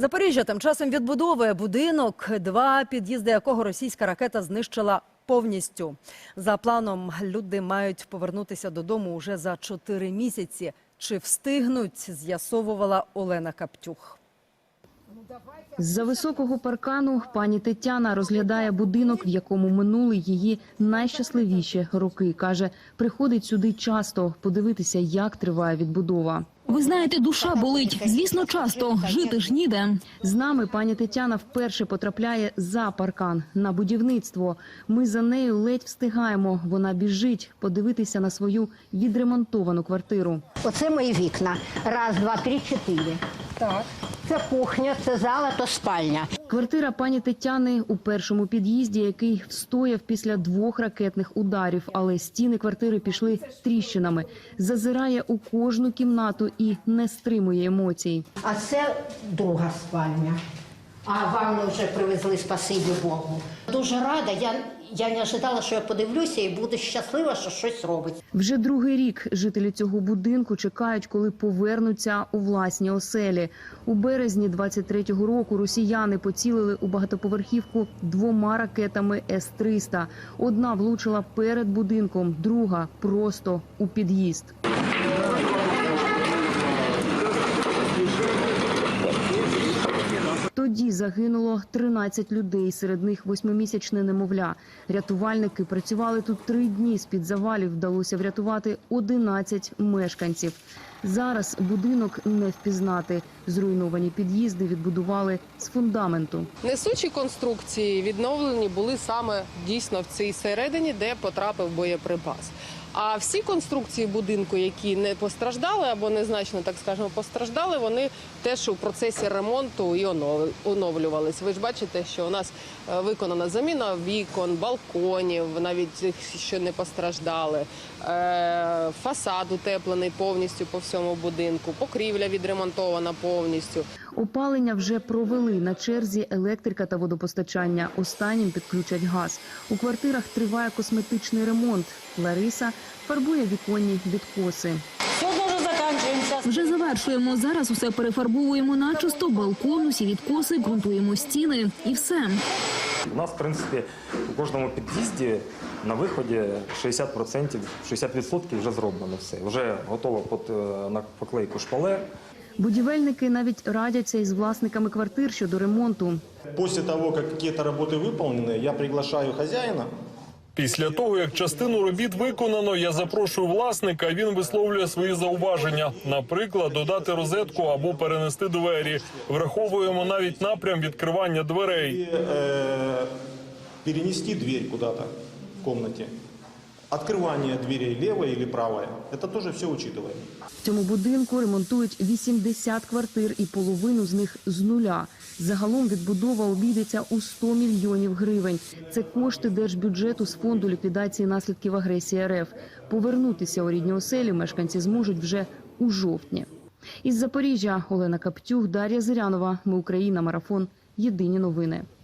Запоріжжя тим часом відбудовує будинок, два під'їзди якого російська ракета знищила повністю. За планом, люди мають повернутися додому уже за чотири місяці. Чи встигнуть, з'ясовувала Олена Каптюх. З-за високого паркану пані Тетяна розглядає будинок, в якому минули її найщасливіші роки. Каже, приходить сюди часто подивитися, як триває відбудова. Ви знаєте, душа болить. Звісно, часто жити ж ніде. З нами пані Тетяна вперше потрапляє за паркан на будівництво. Ми за нею ледь встигаємо. Вона біжить подивитися на свою відремонтовану квартиру. Оце мої вікна. Раз, два, три, чотири. Так. Це кухня, це зала, то спальня. Квартира пані Тетяни у першому під'їзді, який встояв після двох ракетних ударів, але стіни квартири пішли тріщинами. Зазирає у кожну кімнату і не стримує емоцій. А це друга спальня. А ванну вже привезли, спасибі Богу. Дуже рада. Я, я не ожидала, що я подивлюся і буду щаслива, що щось робить. Вже другий рік жителі цього будинку чекають, коли повернуться у власні оселі. У березні 23-го року росіяни поцілили у багатоповерхівку двома ракетами С-300. Одна влучила перед будинком, друга просто у під'їзд. Загинуло 13 людей, серед них восьмимісячне немовля. Рятувальники працювали тут три дні. З під завалів вдалося врятувати 11 мешканців. Зараз будинок не впізнати. Зруйновані під'їзди відбудували з фундаменту. Несучі конструкції відновлені були саме дійсно в цій середині, де потрапив боєприпас. А всі конструкції будинку, які не постраждали або незначно, так скажемо, постраждали, вони теж у процесі ремонту і оновлювались. Ви ж бачите, що у нас е, виконана заміна вікон, балконів, навіть тих, що не постраждали. Е, Фасад утеплений повністю по всьому будинку, покрівля відремонтована повністю. Опалення вже провели на черзі електрика та водопостачання. Останнім підключать газ. У квартирах триває косметичний ремонт. Лариса фарбує віконні відкоси. Вже завершуємо. Зараз усе перефарбовуємо начисто, балкон, усі відкоси, ґрунтуємо стіни і все. У нас, в принципі, у кожному під'їзді на виході 60%, 60% вже зроблено все. Вже готово під, е, на поклейку шпалер. Будівельники навіть радяться із власниками квартир щодо ремонту. После того, как какие-то работы выполнены, я приглашаю хозяина. Після того, як частину робіт виконано, я запрошую власника. Він висловлює свої зауваження. Наприклад, додати розетку або перенести двері. Враховуємо навіть напрям відкривання дверей. Э, перенести двері куда-то в комнате. Открывание дверей левой или правой. Это тоже все учитываем. В цьому будинку ремонтують 80 квартир і половину з них з нуля. Загалом відбудова обійдеться у 100 мільйонів гривень. Це кошти держбюджету з фонду ліквідації наслідків агресії РФ. Повернутися у рідні оселі мешканці зможуть вже у жовтні. Із Запоріжжя Олена Каптюх, Дар'я Зирянова. Ми Україна. Марафон. Єдині новини.